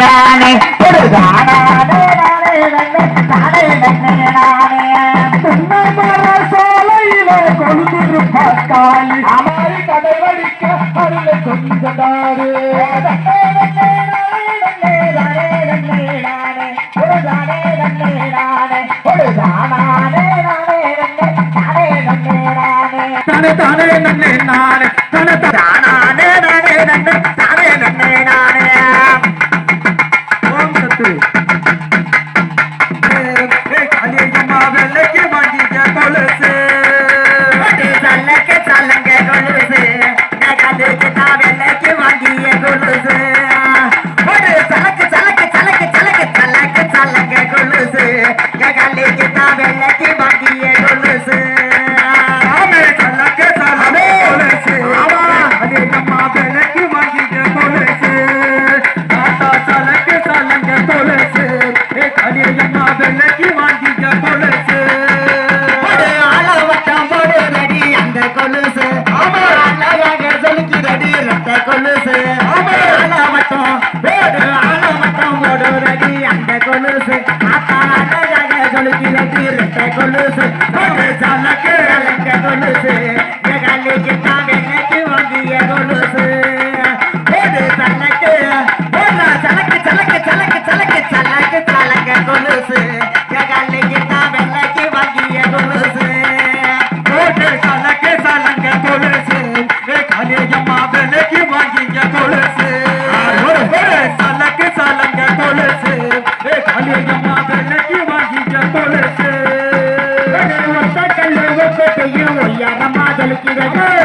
நானே. ஒரு தானே பார்த்தால் அமாரி கதைவழிக்க அருளை கொஞ்சதாரு தானே தானே நானே தானே தானே நானே. కలిగినది రెక్క గొలుసు చాలకే రెక్క గొలుసు కలిగి తాగనకి వంగియ గొలుసు చలకే చలక చలక చలక చలక చలక చలక గొలుసు కలిగి తాగనకి వంగియ గొలుసు చలక చలక గొలుసు కలిగి మాదనకి వంగియ గొలుసు மரியாதமா ஜலிக்கிறது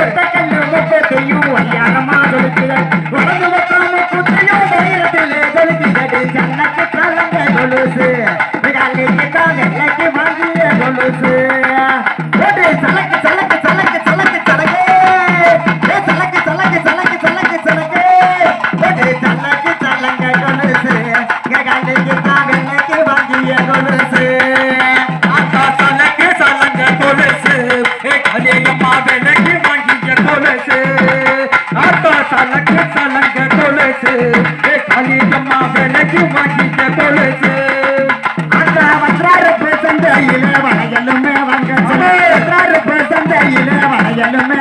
சலங்க சலங்க தொலைசு கலிதம்மா விலகி வாங்கிக்க தொலைசு அந்த வந்தாரு பேசந்தையிலே வளையலுமே வங்க வந்தாரு பேசந்தையிலே வளையலுமே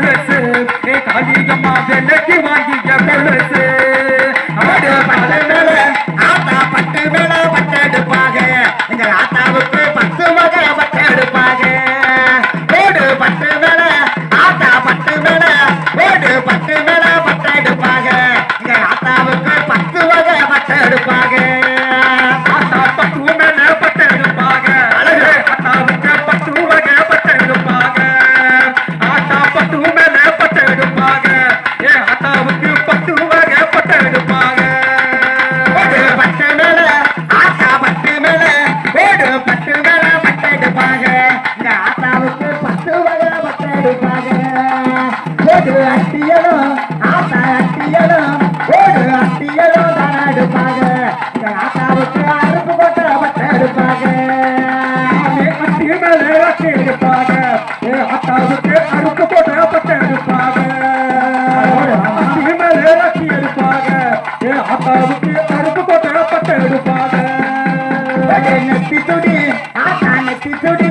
பொழுசு ஏ காளியம்மா விலைக்கு வாங்கிய பொழுசு ஆடு பட்ட மேல ஆத்தா பட்ட மேல பட்ட எடுப்பாக எங்கள் ஆத்தாவுக்கு பத்து மக பட்ட எடுப்பாக. ஓடு பட்ட மேல ஆத்தா பட்ட மேல ஓடு பட்ட மேல பட்ட எடுப்பாக. எங்கள் ஆத்தாவுக்கு பத்து மக பட்ட எடுப்பாக. ஆத்தா பத்து தட்டி எடுப்பாங்க அத்தாவுக்கு அறுக்கு போட்டு பட்டு எடுப்பாங்க மேலே தட்டி எடுப்பாங்க அத்தாவுக்கு அறுக்கு போட்டு பட்டு எடுப்பாங்க நெத்தி துடி. ஆத்தா நெத்தி துடி.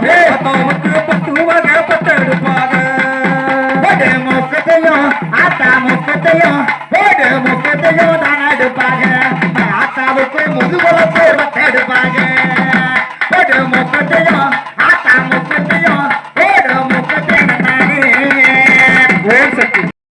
எடுப்பாங்க ஏ அத்தாவுக்கு பட்டு வகை பட்டு